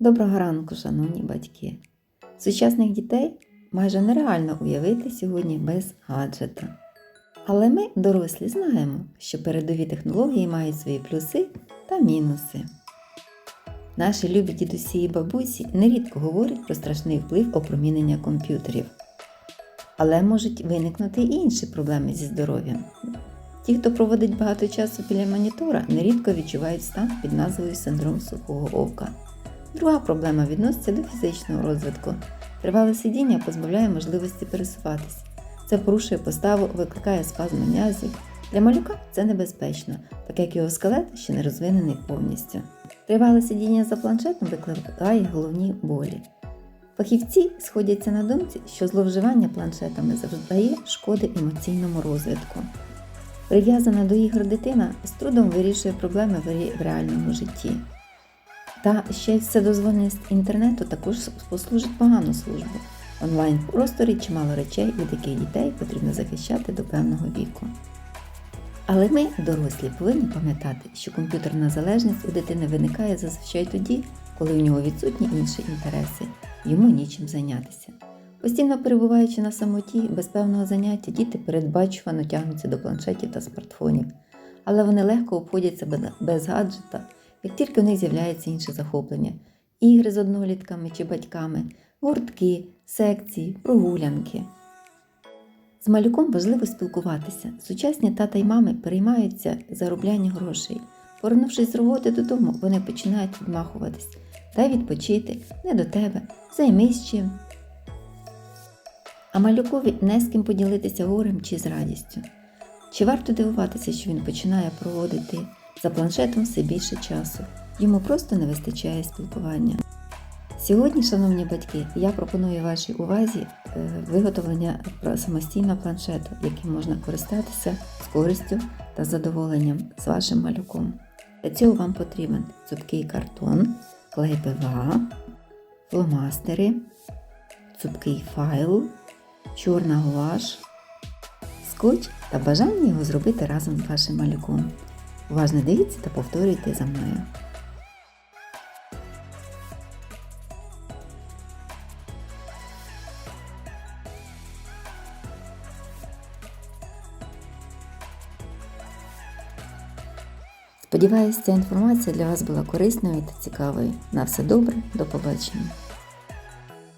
Доброго ранку, шановні батьки! Сучасних дітей майже нереально уявити сьогодні без гаджета. Але ми, дорослі, знаємо, що передові технології мають свої плюси та мінуси. Наші любі дідусі і бабусі нерідко говорять про страшний вплив опромінення комп'ютерів. Але можуть виникнути і інші проблеми зі здоров'ям. Ті, хто проводить багато часу біля монітора, нерідко відчувають стан під назвою синдром сухого ока. Друга проблема відноситься до фізичного розвитку. Тривале сидіння позбавляє можливості пересуватись. Це порушує поставу, викликає спазм м'язів. Для малюка це небезпечно, так як його скелет ще не розвинений повністю. Тривале сидіння за планшетом викликає головні болі. Фахівці сходяться на думці, що зловживання планшетами завдає шкоди емоційному розвитку. Прив'язана до ігор дитина з трудом вирішує проблеми в реальному житті. Та ще й вседозволеність інтернету також послужить погану службу. Онлайн просторі чимало речей, від яких дітей потрібно захищати до певного віку. Але ми, дорослі, повинні пам'ятати, що комп'ютерна залежність у дитини виникає зазвичай тоді, коли у нього відсутні інші інтереси, йому нічим зайнятися. Постійно перебуваючи на самоті, без певного заняття, діти передбачувано тягнуться до планшетів та смартфонів, але вони легко обходяться без гаджета, як тільки у них з'являються інші захоплення, ігри з однолітками чи батьками, гуртки, секції, прогулянки. З малюком важливо спілкуватися. Сучасні тата й мами переймаються заробляння грошей. Повернувшись з роботи додому, вони починають відмахуватись. Дай відпочити, не до тебе, займись чим. А малюкові не з ким поділитися горем чи з радістю. Чи варто дивуватися, що він починає проводити за планшетом все більше часу? Йому просто не вистачає спілкування. Сьогодні, шановні батьки, я пропоную вашій увазі е, виготовлення самостійного планшету, яким можна користатися з користю та задоволенням з вашим малюком. Для цього вам потрібен цупкий картон, клей ПВА, фломастери, цупкий файл, чорна гуаш, скотч та бажання його зробити разом з вашим малюком. Уважно дивіться та повторюйте за мною. Сподіваюся, ця інформація для вас була корисною та цікавою. На все добре, до побачення!